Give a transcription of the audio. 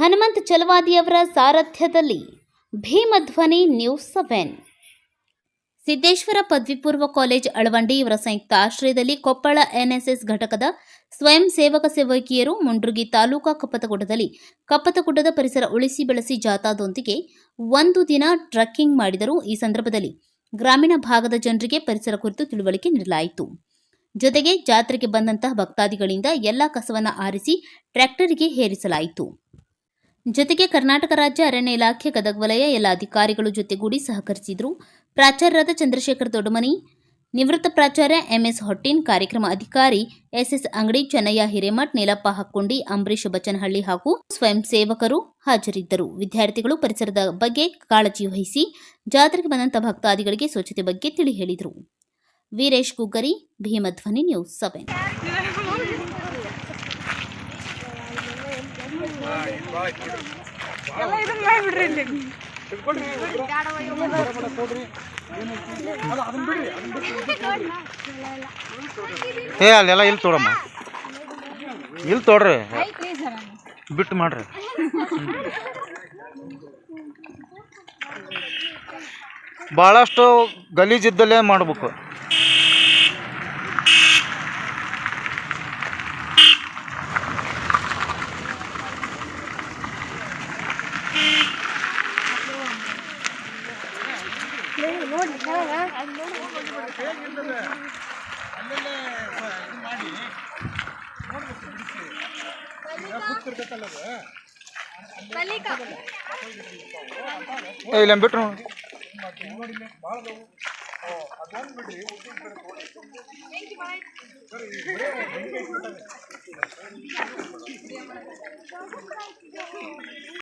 ಹನುಮಂತ್ ಚಲವಾದಿಯವರ ಸಾರಥ್ಯದಲ್ಲಿ Bhimadhwani news seven. Siddeshwara ಪದವಿ ಪೂರ್ವ ಕಾಲೇಜ್ ಅಳವಂಡಿ ಇವರ ಸಂಯುಕ್ತ ಆಶ್ರಯದಲ್ಲಿ ಕೊಪ್ಪಳ ಎನ್ಎಸ್ಎಸ್ ಘಟಕದ ಸ್ವಯಂ ಸೇವಕ ಸೇವಕಿಯರು ಮುಂಡ್ರುಗಿ ತಾಲೂಕಾ ಕಪ್ಪತಗುಡ್ಡದಲ್ಲಿ ಕಪ್ಪತಗುಡ್ಡದ ಪರಿಸರ ಉಳಿಸಿ ಬೆಳೆಸಿ ಜಾಥಾದೊಂದಿಗೆ ಒಂದು ದಿನ ಟ್ರಕ್ಕಿಂಗ್ ಮಾಡಿದರು. ಈ ಸಂದರ್ಭದಲ್ಲಿ ಗ್ರಾಮೀಣ ಭಾಗದ ಜನರಿಗೆ ಪರಿಸರ ಕುರಿತು ತಿಳುವಳಿಕೆ ನೀಡಲಾಯಿತು. ಜೊತೆಗೆ ಜಾತ್ರೆಗೆ ಬಂದಂತಹ ಭಕ್ತಾದಿಗಳಿಂದ ಎಲ್ಲಾ ಕಸವನ್ನು ಆರಿಸಿ ಟ್ರ್ಯಾಕ್ಟರಿಗೆ ಹೇರಿಸಲಾಯಿತು ಜೊತೆಗೆ ಕರ್ನಾಟಕ ರಾಜ್ಯ ಅರಣ್ಯ ಇಲಾಖೆ ಗದಗ ವಲಯ ಎಲ್ಲ ಅಧಿಕಾರಿಗಳು ಜೊತೆಗೂಡಿ ಸಹಕರಿಸಿದರು. ಪ್ರಾಚಾರ್ಯರಾದ ಚಂದ್ರಶೇಖರ್ ದೊಡ್ಡಮನಿ, ನಿವೃತ್ತ ಪ್ರಾಚಾರ್ಯ ಎಂಎಸ್ ಹೊಟ್ಟಿನ್ ಕಾರ್ಯಕ್ರಮ ಅಧಿಕಾರಿ ಎಸ್ಎಸ್ ಅಂಗಡಿ ಚೆನ್ನಯ್ಯ ಹಿರೇಮಠ್, ನೀಲಪ್ಪ ಹಕ್ಕೊಂಡಿ ಅಂಬರೀಶ್ ಬಚನಹಳ್ಳಿ ಹಾಗೂ ಸ್ವಯಂ ಸೇವಕರು ಹಾಜರಿದ್ದರು. ವಿದ್ಯಾರ್ಥಿಗಳು ಪರಿಸರದ ಬಗ್ಗೆ ಕಾಳಜಿ ವಹಿಸಿ ಜಾತ್ರೆಗೆ ಬಂದಂತ ಭಕ್ತಾದಿಗಳಿಗೆ ಸ್ವಚ್ಛತೆ ಬಗ್ಗೆ ತಿಳಿ ಹೇಳಿದರು. Veeresh Guggari, Bhimadhwani news seven. ಏ ಅಲ್ಲೆಲ್ಲ ಇಲ್ಲಿ ತೋಡಮ್ಮ ಇಲ್ಲಿ ತೋಡ್ರಿ ಬಿಟ್ಟು ಮಾಡ್ರಿ. ಭಾಳಷ್ಟು ಗಲೀಜಿದ್ದಲ್ಲೇ ಮಾಡ್ಬೇಕು. ನೋಡಿ ಅಲ್ಲಲ್ಲೇ ಇದು ಮಾಡಿ ನೋಡ್ಬೇಕು ಬಿಡಿಸಿ ಗೊತ್ತಿರ್ತೈತಲ್ಲ ಅದು ಇಲ್ಲ ಬಿಟ್ರು ನೋಡಿ ಭಾಳ ಅದಾವು ಅದೊಂದು ಬಿಡ್ರಿ ಉದ್ದಿನ ಕಡೆ ಸರಿ ಹೆಂಗೆ